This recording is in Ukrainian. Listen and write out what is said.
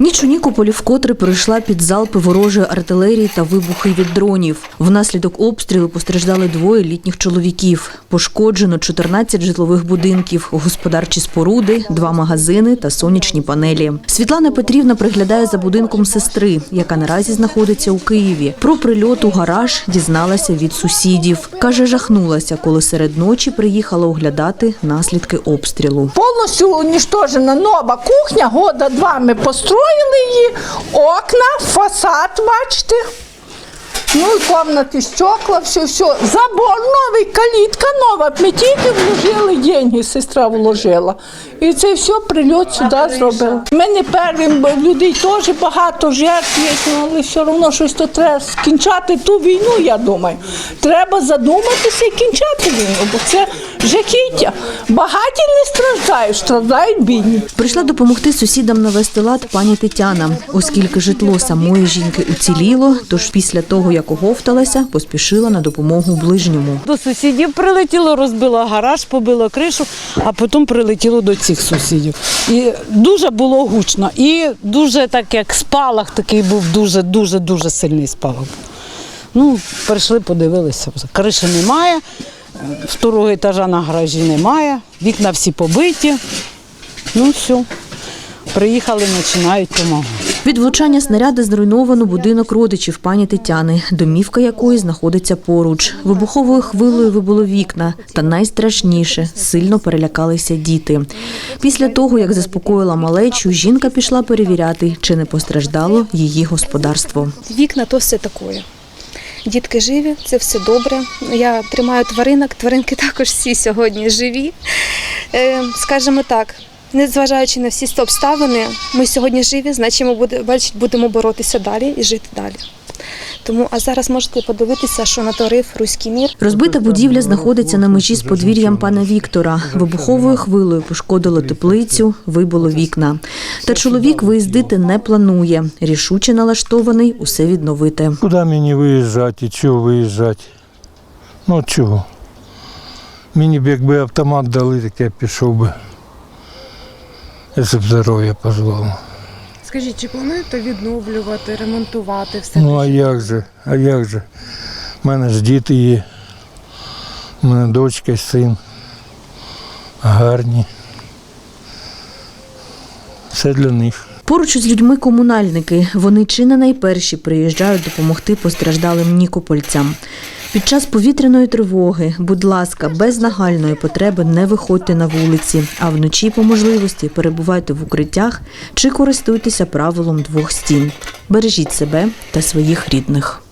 Ніч у Нікополі вкотре пройшла під залпи ворожої артилерії та вибухи від дронів. Внаслідок обстрілу постраждали двоє літніх чоловіків. Пошкоджено 14 житлових будинків, господарчі споруди, два магазини та сонячні панелі. Світлана Петрівна приглядає за будинком сестри, яка наразі знаходиться у Києві. Про прильот у гараж дізналася від сусідів. Каже, жахнулася, коли серед ночі приїхала оглядати наслідки обстрілу. Повністю уничтожена нова кухня, года два ми построїли її, окна, фасад, бачите. Ну і комнати, стекла, все, все. Забор новий, калітка нова. Ми тільки вложили деньги, сестра вложила. І це все прильот сюди зробила. Ми не перві, бо людей теж багато жертв є, ну, але все одно щось то треба скінчати ту війну, я думаю. Треба задуматися і кінчати війну, бо це жахіття. Багаті не страждають, страждають бідні. Прийшла допомогти сусідам навести лад пані Тетяна, оскільки житло самої жінки уціліло, тож після того, як оговталася, поспішила на допомогу ближньому. До сусідів прилетіло, розбило гараж, побило кришу, а потім прилетіло до цих сусідів. І дуже було гучно. І дуже так, як спалах такий був, дуже, дуже, дуже сильний спалах. Ну, прийшли, подивилися. Криші немає, второго етажа на гаражі немає, вікна всі побиті. Ну, все. Приїхали, починають допомагати. Від влучання снаряда зруйновано будинок родичів пані Тетяни, домівка якої знаходиться поруч. Вибуховою хвилею вибуло вікна, та найстрашніше сильно перелякалися діти. Після того, як заспокоїла малечу, жінка пішла перевіряти, чи не постраждало її господарство. Вікна то все таке. Дітки живі, це все добре. Я тримаю тваринок, тваринки також всі сьогодні живі. Е, скажімо так, незважаючи на всі ці обставини, ми сьогодні живі, значить ми будемо боротися далі і жити далі. Тому, а зараз можете подивитися, що натворив руський мір. Розбита будівля знаходиться на межі з подвір'ям пана Віктора. Вибуховою хвилею пошкодило теплицю, вибило вікна. Та чоловік виїздити не планує. Рішуче налаштований усе відновити. Куди мені виїжджати і чого виїжджати? Ну чого? Мені б якби автомат дали, так я пішов би. Якщо б здоров'я позвало. Скажіть, чи плануєте відновлювати, ремонтувати все? Ну а як же? А як же? У мене ж діти є. У мене дочка син. Гарні. Все для них. Поруч із людьми комунальники. Вони чи не найперші приїжджають допомогти постраждалим нікопольцям. Під час повітряної тривоги, будь ласка, без нагальної потреби не виходьте на вулиці, а вночі по можливості перебувайте в укриттях чи користуйтеся правилом двох стін. Бережіть себе та своїх рідних.